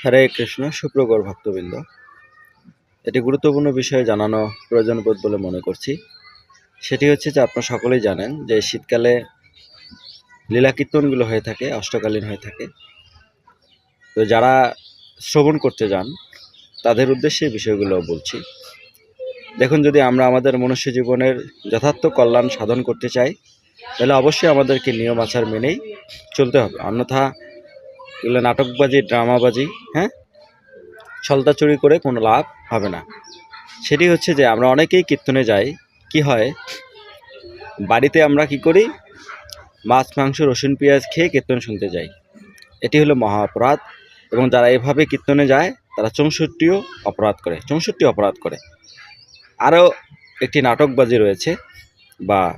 হরে কৃষ্ণ, সুপ্রগর ভক্তবৃন্দ। এটি গুরুত্বপূর্ণ বিষয়ে জানানো প্রয়োজন বোধ বলে মনে করছি। সেটি হচ্ছে যে আপনারা সকলেই জানেন যে শীতকালে লীলা কীর্তনগুলো হয়ে থাকে, অষ্টকালীন হয়ে থাকে। তো যারা শ্রবণ করতে যান, তাদের উদ্দেশ্যে বিষয়গুলো বলছি। দেখুন, যদি আমরা আমাদের মনুষ্য জীবনের যথার্থ কল্যাণ সাধন করতে চাই, তাহলে অবশ্যই আমাদেরকে নিয়ম আচার মেনেই চলতে হবে। অন্যথা এগুলো নাটকবাজি, ড্রামাবাজি হ্যাঁ? ছলতাচুরি করে কোনো লাভ হবে না। সেটি হচ্ছে যে আমরা অনেকেই কীর্তনে যাই, কি হয়? বাড়িতে আমরা কি করি? মাছ, মাংস, রসুন, পেঁয়াজ খেয়ে কীর্তন শুনতে যাই। এটি হলো মহা অপরাধ এবং যারা এভাবে কীর্তনে যায়, তারা চৌষট্টিও অপরাধ করে, চৌষট্টি অপরাধ করে। আরও একটি নাটকবাজি রয়েছে বা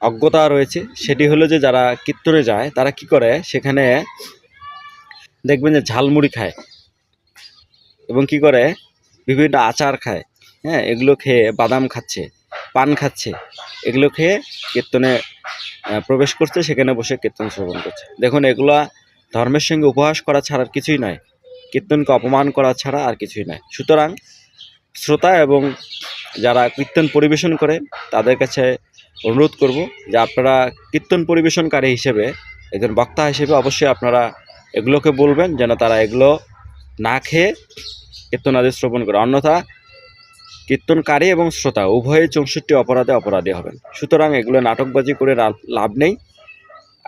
অজ্ঞতা রয়েছে, সেটি হলো যে যারা কীর্তনে যায়, তারা কি করে? সেখানে দেখবেন যে ঝালমুড়ি খায়। এবং কি করে? বিভিন্ন আচার খায়। হ্যাঁ এগুলো খেয়ে বাদাম খাচ্ছে, পান খাচ্ছে। এগুলো খেয়ে কীর্তনে প্রবেশ করছে, সেখানে বসে কীর্তন শ্রবণ করছে। দেখুন, এগুলা ধর্মের সঙ্গে উপহাস করা ছাড়া আর কিছুই নয়। কীর্তনকে অপমান করা ছাড়া আর কিছুই নয়। সুতরাং শ্রোতা এবং যারা কীর্তন পরিবেশন করে, তাদের কাছে অনুরোধ করব যে আপনারা কীর্তন পরিবেশনকারী হিসেবে, একজন বক্তা হিসেবে অবশ্যই আপনারা এগুলোকে বলবেন যেন তারা এগুলো না খেয়ে কীর্তনাদি শ্রবণ করে। অন্যথা কীর্তনকারী এবং শ্রোতা উভয়ে চৌষট্টি অপরাধে অপরাধী হবেন। সুতরাং এগুলো নাটকবাজি করে লাভ নেই।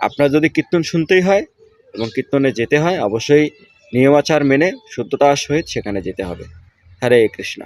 আপনার যদি কীর্তন শুনতেই হয় এবং কীর্তনে যেতে হয়, অবশ্যই নিয়মাচার মেনে শুদ্ধতার সহিত সেখানে যেতে হবে। হরে কৃষ্ণ।